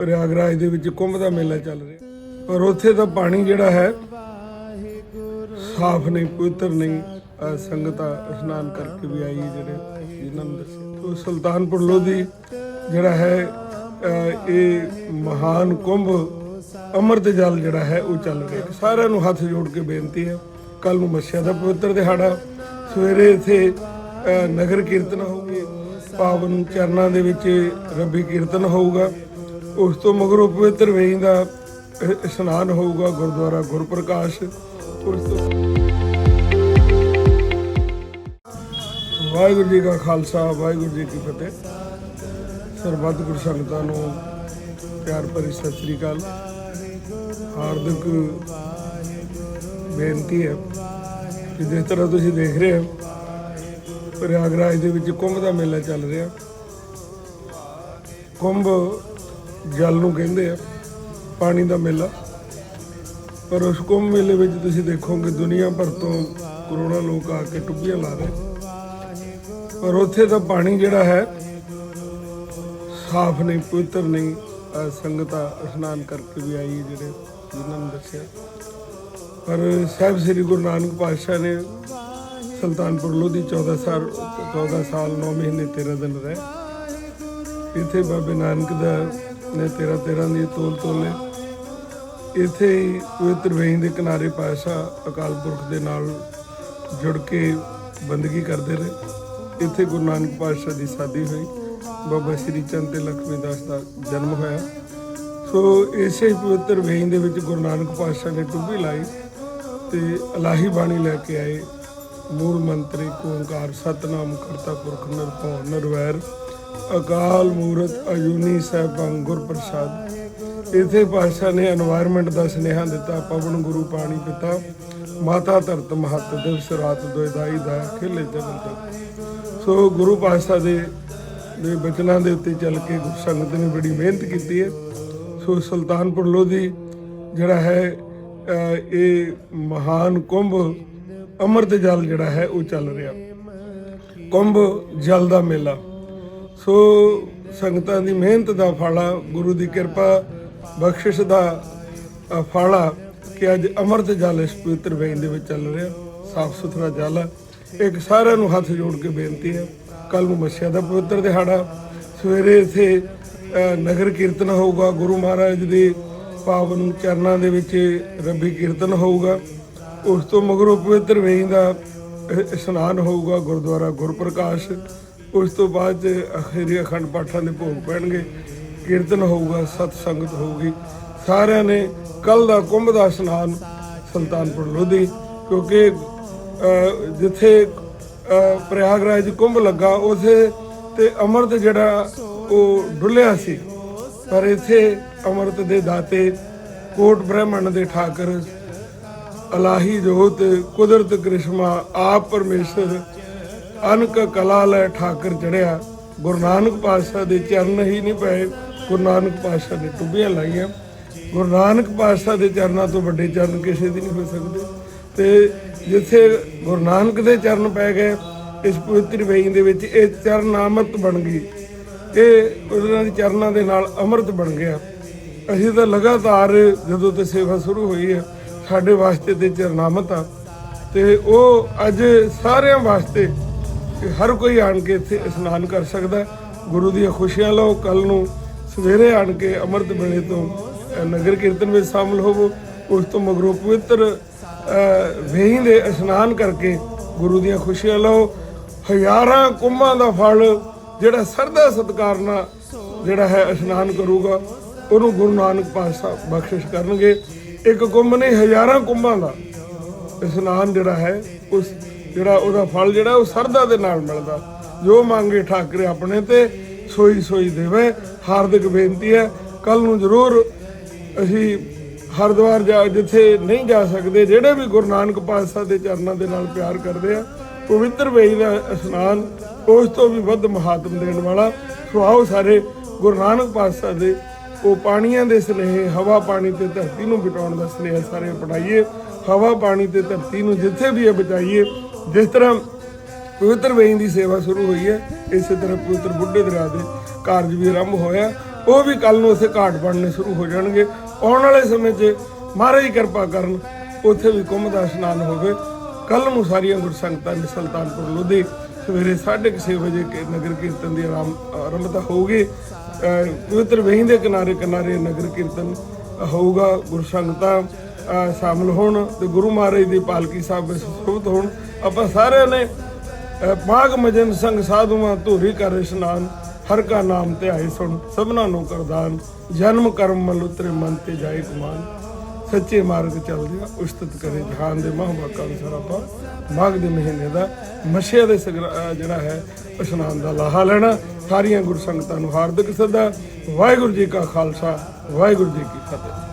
ਪ੍ਰਯਾਗਰਾਜ ਦੇ ਵਿੱਚ ਕੁੰਭ ਦਾ ਮੇਲਾ ਚੱਲ ਰਿਹਾ। ਪਰ ਉੱਥੇ ਦਾ ਪਾਣੀ ਜਿਹੜਾ ਹੈ, ਸਾਫ਼ ਨਹੀਂ, ਪਵਿੱਤਰ ਨਹੀਂ। ਸੰਗਤਾਂ ਇਸ਼ਨਾਨ ਕਰਕੇ ਵੀ ਆਈ ਜਿਹੜੇ, ਜਿਨ੍ਹਾਂ ਨੂੰ ਦੱਸਿਆ। ਉਹ ਸੁਲਤਾਨਪੁਰ ਲੋਧੀ ਜਿਹੜਾ ਹੈ ਇਹ ਮਹਾਨ ਕੁੰਭ ਅੰਮ੍ਰਿਤ ਜਲ ਜਿਹੜਾ ਹੈ, ਉਹ ਚੱਲ ਰਿਹਾ। ਸਾਰਿਆਂ ਨੂੰ ਹੱਥ ਜੋੜ ਕੇ ਬੇਨਤੀ ਹੈ ਕੱਲ ਨੂੰ ਮੱਸਿਆ ਦਾ ਪਵਿੱਤਰ ਦਿਹਾੜਾ, ਸਵੇਰੇ ਇੱਥੇ ਨਗਰ ਕੀਰਤਨ ਹੋਊਗੇ। ਪਾਵਨ ਚਰਨਾਂ ਦੇ ਵਿੱਚ ਰੱਬੀ ਕੀਰਤਨ ਹੋਊਗਾ। ਉਸ ਤੋਂ ਮਗਰੋਂ ਪਵਿੱਤਰ ਵੇਈ ਦਾ ਇਸ਼ਨਾਨ ਹੋਊਗਾ ਗੁਰਦੁਆਰਾ ਗੁਰਪ੍ਰਕਾਸ਼। ਉਸ ਤੋਂ ਵਾਹਿਗੁਰੂ ਜੀ ਕਾ ਖਾਲਸਾ, ਵਾਹਿਗੁਰੂ ਜੀ ਕੀ ਫਤਿਹ। ਸਰਬੱਤ ਗੁਰ ਸੰਗਤਾਂ ਨੂੰ ਪਿਆਰ ਭਰੀ ਸਤਿ ਸ੍ਰੀ ਅਕਾਲ। ਹਾਰਦਿਕ ਬੇਨਤੀ ਹੈ ਕਿ ਜਿਸ ਤਰ੍ਹਾਂ ਤੁਸੀਂ ਦੇਖ ਰਹੇ ਹੋ, ਪ੍ਰਯਾਗਰਾਜ ਦੇ ਵਿੱਚ ਕੁੰਭ ਦਾ ਮੇਲਾ ਚੱਲ ਰਿਹਾ। ਕੁੰਭ ਜਲ ਨੂੰ ਕਹਿੰਦੇ ਆ, ਪਾਣੀ ਦਾ ਮੇਲਾ। ਪਰ ਉਸ ਕੁੰਭ ਮੇਲੇ ਵਿੱਚ ਤੁਸੀਂ ਦੇਖੋਗੇ ਦੁਨੀਆ ਭਰ ਤੋਂ ਕਰੋੜਾਂ ਲੋਕ ਆ ਕੇ ਟੁੱਬੀਆਂ ਲਾ ਰਹੇ। ਪਰ ਉੱਥੇ ਦਾ ਪਾਣੀ ਜਿਹੜਾ ਹੈ, ਸਾਫ਼ ਨਹੀਂ, ਪਵਿੱਤਰ ਨਹੀਂ। ਸੰਗਤਾਂ ਇਸ਼ਨਾਨ ਕਰਕੇ ਵੀ ਆਈ ਜਿਹੜੇ ਜਿਨ੍ਹਾਂ ਨੂੰ ਦੱਸਿਆ। ਪਰ ਸਾਹਿਬ ਸ੍ਰੀ ਗੁਰੂ ਨਾਨਕ ਪਾਤਸ਼ਾਹ ਨੇ ਸੁਲਤਾਨਪੁਰ ਲੋਧੀ 14 ਸਾਲ 14 ਸਾਲ 9 ਮਹੀਨੇ 13 ਦਿਨ ਰਹੇ। ਇੱਥੇ ਬਾਬੇ ਨਾਨਕ ਦਾ ਨੇ 13 13 ਦੀ ਤੋਲ ਤੋਲੇ ਇੱਥੇ ਹੀ ਪਵਿੱਤਰ ਵੇਈ ਦੇ ਕਿਨਾਰੇ ਪਾਸ਼ਾ ਅਕਾਲ ਪੁਰਖ ਦੇ ਨਾਲ ਜੁੜ ਕੇ ਬੰਦਗੀ ਕਰਦੇ ਰਹੇ। ਇੱਥੇ ਗੁਰੂ ਨਾਨਕ ਪਾਤਸ਼ਾਹ ਦੀ ਸਾਦੀ ਹੋਈ। ਬਾਬਾ ਸ੍ਰੀ ਚੰਦ ਤੇ ਲక్ష్ਮੀ ਦਾਸ ਦਾ ਜਨਮ ਹੋਇਆ। ਸੋ ਇਸੇ ਪਵਿੱਤਰ ਵੇਈ ਦੇ ਵਿੱਚ ਗੁਰੂ ਨਾਨਕ ਪਾਤਸ਼ਾਹ ਨੇ ਟੁੱਬੀ ਲਾਈ ਤੇ ਅਲਾਹੀ ਬਾਣੀ ਲੈ ਕੇ ਆਏ। ਮੂਲ ਮੰਤਰੀ ਓੰਕਾਰ ਸਤਨਾਮ, ਕਰਤਾ ਪੁਰਖ, ਨਿਰਭਉ, ਨਿਰਵੈਰ ਅਕਾਲ ਮੂਰਤ ਅਯੂਨੀ ਸਾਹਿਬ ਗੁਰ ਪ੍ਰਸਾਦ ਇਥੇ ਪਾਸ਼ਾ ਨੇ এনवायरमेंट ਦਾ ਸਨੇਹਾ ਦਿੱਤਾ, ਪਵਨ ਗੁਰੂ ਪਾਣੀ ਪਿਤਾ, ਮਾਤਾ ਧਰਤ ਮਹਤ ਦਿਵਸ ਰਾਤ ਦੁਇਦਾਈ ਦਾ ਖਿਲੇ ਜਨਮ ਤੱਕ ਸੋ ਗੁਰੂ ਪਾਸ਼ਾ ਦੇ ਦੇ ਬਚਨਾਂ ਦੇ ਉੱਤੇ ਚੱਲ ਕੇ ਗੁਰਸੰਗਤ ਨੇ ਬੜੀ ਮਿਹਨਤ ਕੀਤੀ ਹੈ। ਸੋ ਸੁਲਤਾਨਪੁਰ ਲੋਧੀ ਜਿਹੜਾ ਹੈ ਇਹ ਮਹਾਨ ਕੁੰਭ ਅਮਰਤ ਜਲ ਜਿਹੜਾ ਹੈ, ਉਹ ਚੱਲ ਰਿਹਾ। ਕੁੰਭ ਜਲ ਦਾ ਮੇਲਾ। ਸੋ ਸੰਗਤਾਂ ਦੀ ਮਿਹਨਤ ਦਾ ਫਲ ਆ ਗੁਰੂ ਦੀ ਕਿਰਪਾ, ਬਖਸ਼ਿਸ਼ ਦਾ ਫਲ ਆ ਕਿ ਅੱਜ ਅੰਮ੍ਰਿਤ ਜਲ ਇਸ ਪਵਿੱਤਰ ਵੇਨ ਦੇ ਵਿੱਚ ਚੱਲ ਰਿਹਾ। ਸਾਫ਼ ਸੁਥਰਾ ਜਲ ਆ। ਇੱਕ ਸਾਰਿਆਂ ਨੂੰ ਹੱਥ ਜੋੜ ਕੇ ਬੇਨਤੀ ਹੈ ਕੱਲ ਨੂੰ ਮੱਸਿਆ ਦਾ ਪਵਿੱਤਰ ਦਿਹਾੜਾ। ਸਵੇਰੇ ਇਥੇ ਨਗਰ ਕੀਰਤਨ ਹੋਊਗਾ। ਗੁਰੂ ਮਹਾਰਾਜ ਦੇ ਪਾਵਨ ਚਰਨਾਂ ਦੇ ਵਿੱਚ ਰੱਬੀ ਕੀਰਤਨ ਹੋਊਗਾ। ਉਸ ਤੋਂ ਮਗਰੋਂ ਪਵਿੱਤਰ ਵੇਈ ਦਾ ਇਸ਼ਨਾਨ ਹੋਊਗਾ। ਗੁਰਦੁਆਰਾ ਗੁਰਪ੍ਰਕਾਸ਼ ਉਸ ਤੋਂ ਬਾਅਦ 'ਚ ਅਖੀਰੀ ਅਖੰਡ ਪਾਠਾਂ ਦੇ ਭੋਗ ਪੈਣਗੇ, ਕੀਰਤਨ ਹੋਊਗਾ, ਸਤ ਸੰਗਤ ਹੋਊਗੀ, ਸਾਰਿਆਂ ਨੇ ਕੱਲ ਦਾ ਕੁੰਭ ਦਾ ਇਸ਼ਨਾਨ ਸੁਲਤਾਨਪੁਰ ਲੋਧੀ, ਕਿਉਂਕਿ ਜਿੱਥੇ ਪ੍ਰਯਾਗਰਾਜ ਕੁੰਭ ਲੱਗਾ, ਉਥੇ ਤੇ ਅੰਮ੍ਰਿਤ ਜਿਹੜਾ ਉਹ ਡੁੱਲਿਆ ਸੀ। ਪਰ ਇੱਥੇ ਅੰਮ੍ਰਿਤ ਦੇ ਦਾਤੇ ਕੋਟ ਬ੍ਰਹਮਣ ਦੇ ਠਾਕਰ ਅਲਾਹੀ ਜੋਤ, ਕੁਦਰਤ ਕ੍ਰਿਸ਼ਮਾ, ਆਪ ਪਰਮੇਸ਼ਰ ਅਨਕ ਕਲਾ ਲੈ ਠਾਕਰ ਚੜਿਆ। ਗੁਰੂ ਨਾਨਕ ਪਾਤਸ਼ਾਹ ਦੇ ਚਰਨ ਹੀ ਨਹੀਂ ਪਏ। ਗੁਰੂ ਨਾਨਕ ਪਾਤਸ਼ਾਹ ਨੇ ਟੁੱਬੀਆਂ ਲਾਈਆਂ। ਗੁਰੂ ਨਾਨਕ ਪਾਤਸ਼ਾਹ ਦੇ ਚਰਨਾਂ ਤੋਂ ਵੱਡੇ ਚਰਨ ਕਿਸੇ ਦੀ ਨਹੀਂ ਹੋ ਸਕਦੇ। ਤੇ ਜਿੱਥੇ ਗੁਰੂ ਨਾਨਕ ਦੇ ਚਰਨ ਪੈ ਗਏ, ਇਸ ਪਵਿੱਤਰ ਵੇਈ ਦੇ ਵਿੱਚ ਇਹ ਚਰਨ ਅੰਮ੍ਰਿਤ ਬਣ ਗਈ। ਇਹ ਉਹਨਾਂ ਦੇ ਚਰਨਾਂ ਦੇ ਨਾਲ ਅੰਮ੍ਰਿਤ ਬਣ ਗਿਆ। ਅਸੀਂ ਤਾਂ ਲਗਾਤਾਰ ਜਦੋਂ ਤੋਂ ਸੇਵਾ ਸ਼ੁਰੂ ਹੋਈ ਹੈ, ਸਾਡੇ ਵਾਸਤੇ ਤੇ ਚਰਨਾਮਤ ਆ। ਤੇ ਉਹ ਅੱਜ ਸਾਰਿਆਂ ਵਾਸਤੇ ਕਿ ਹਰ ਕੋਈ ਆਣ ਕੇ ਇੱਥੇ ਇਸ਼ਨਾਨ ਕਰ ਸਕਦਾ ਗੁਰੂ ਦੀਆਂ ਖੁਸ਼ੀਆਂ ਲਓ ਕੱਲ ਨੂੰ ਸਵੇਰੇ ਆਣ ਕੇ ਅੰਮ੍ਰਿਤ ਵੇਲੇ ਤੋਂ ਨਗਰ ਕੀਰਤਨ ਵਿੱਚ ਸ਼ਾਮਲ ਹੋਵੋ। ਉਸ ਤੋਂ ਮਗਰੋਂ ਪਵਿੱਤਰ ਵੇਹੀ ਦੇ ਇਸ਼ਨਾਨ ਕਰਕੇ ਗੁਰੂ ਦੀਆਂ ਖੁਸ਼ੀਆਂ ਲਓ। ਹਜ਼ਾਰਾਂ ਕੁੰਭਾਂ ਦਾ ਫਲ, ਜਿਹੜਾ ਸਰਦਾ ਸਤਕਾਰ ਨਾਲ ਜਿਹੜਾ ਹੈ ਇਸ਼ਨਾਨ ਕਰੂਗਾ, ਉਹਨੂੰ ਗੁਰੂ ਨਾਨਕ ਪਾਤਸ਼ਾਹ ਬਖਸ਼ਿਸ਼ ਕਰਨਗੇ। ਇੱਕ ਕੁੰਭ ਨਹੀਂ, ਹਜ਼ਾਰਾਂ ਕੁੰਭਾਂ ਦਾ ਇਸ਼ਨਾਨ ਜਿਹੜਾ ਹੈ, ਉਸ ਜਿਹੜਾ ਉਹਦਾ ਫਲ ਜਿਹੜਾ ਉਹ ਸਰਦਾ ਦੇ ਨਾਲ ਮਿਲਦਾ। ਜੋ ਮੰਗੇ ਠਾਕਰੇ ਆਪਣੇ ਤੇ, ਸੋਈ ਸੋਈ ਦੇਵੇ। ਹਾਰਦਿਕ ਬੇਨਤੀ ਹੈ ਕੱਲ ਨੂੰ ਜ਼ਰੂਰ ਅਸੀਂ ਹਰਿਦੁਆਰ ਜਾ, ਜਿੱਥੇ ਨਹੀਂ ਜਾ ਸਕਦੇ, ਜਿਹੜੇ ਵੀ ਗੁਰੂ ਨਾਨਕ ਪਾਤਸ਼ਾਹ ਦੇ ਚਰਨਾਂ ਦੇ ਨਾਲ ਪਿਆਰ ਕਰਦੇ ਆ, ਪਵਿੱਤਰ ਵੇਈ ਦਾ ਇਸ਼ਨਾਨ, ਉਸ ਤੋਂ ਵੀ ਵੱਧ ਮਹਾਤਮ ਦੇਣ ਵਾਲਾ, ਸੋ ਆਓ ਸਾਰੇ ਗੁਰੂ ਨਾਨਕ ਪਾਤਸ਼ਾਹ ਦੇ, ਉਹ ਪਾਣੀਆਂ ਦੇ ਸਨੇਹ, ਹਵਾ ਪਾਣੀ ਤੇ ਧਰਤੀ ਨੂੰ ਬਚਾਉਣ ਦਾ ਸਨੇਹ ਸਾਰੇ ਅਪਣਾਈਏ। ਹਵਾ ਪਾਣੀ ਤੇ ਧਰਤੀ ਨੂੰ ਜਿੱਥੇ ਵੀ ਹੈ ਬਚਾਈਏ ਜਿਸ ਤਰ੍ਹਾਂ ਪਵਿੱਤਰ ਵੇਈ ਦੀ ਸੇਵਾ ਸ਼ੁਰੂ ਹੋਈ ਹੈ, ਇਸੇ ਤਰ੍ਹਾਂ ਪਵਿੱਤਰ ਬੁੱਢੇ ਦਰਿਆ ਦੇ ਕਾਰਜ ਵੀ ਆਰੰਭ ਹੋਇਆ। ਉਹ ਵੀ ਕੱਲ ਨੂੰ ਉੱਥੇ ਘਾਟ ਬਣਨੇ ਸ਼ੁਰੂ ਹੋ ਜਾਣਗੇ। ਆਉਣ ਵਾਲੇ ਸਮੇਂ 'ਚ ਮਹਾਰਾਜ ਜੀ ਕਿਰਪਾ ਕਰਨ ਉੱਥੇ ਵੀ ਕੁੰਭ ਦਾ ਇਸ਼ਨਾਨ ਹੋਵੇ। ਕੱਲ ਨੂੰ ਸਾਰੀਆਂ ਗੁਰਸੰਗਤਾਂ ਨੇ ਸੁਲਤਾਨਪੁਰ, ਲੋਧੀ ਸਵੇਰੇ 6:30 ਵਜੇ ਕੇ ਨਗਰ ਕੀਰਤਨ ਦੀ ਆਰੰਭ ਆਰੰਭਤਾ ਹੋਊਗੀ। ਅਹ ਪਵਿੱਤਰ ਵੇਹੀਂ ਦੇ ਕਿਨਾਰੇ ਕਿਨਾਰੇ ਨਗਰ ਕੀਰਤਨ ਹੋਊਗਾ। ਗੁਰਸੰਗਤਾਂ ਅਹ ਸ਼ਾਮਲ ਹੋਣ ਤੇ ਗੁਰੂ ਮਹਾਰਾਜ ਦੀ ਪਾਲਕੀ ਸਾਹਿਬ ਵਿੱਚ ਸੁਭਤ ਹੋਣ। ਆਪਾਂ ਸਾਰਿਆਂ ਨੇ, ਅਹ ਪਾਕ ਮਜਨ ਸੰਗ ਸਾਧੂਆਂ ਧੂਰੀ ਕਰ ਇਸ਼ਨਾਨ, ਹਰ ਕਾ ਨਾਮ ਧਿਆਏ ਸੁਣ, ਸਭਨਾ ਨੂੰ ਕਰਦਾਨ, ਜਨਮ ਕਰਮ ਮਲ ਉਤਰੇ ਮਨ ਤੇ ਜਾਏ ਗੁਮਾਨ। ਸੱਚੇ ਮਾਰਗ ਚੱਲਦੇ ਆ ਉਸਤਤ ਕਰੇ ਜਹਾਨ ਦੇ ਮਹਾਂਵਾਕਾਂ ਅਨੁਸਾਰ ਆਪਾਂ ਮਾਘ ਦੇ ਮਹੀਨੇ ਦਾ ਮੱਛੇ ਦੇ ਜਿਹੜਾ ਹੈ, ਇਸ਼ਨਾਨ ਦਾ ਲਾਹਾ ਲੈਣਾ। ਸਾਰੀਆਂ ਗੁਰਸੰਗਤਾਂ ਨੂੰ ਹਾਰਦਿਕ ਸਦਾ। ਵਾਹਿਗੁਰੂ ਜੀ ਕਾ ਖਾਲਸਾ, ਵਾਹਿਗੁਰੂ ਜੀ ਕੀ ਫਤਿਹ।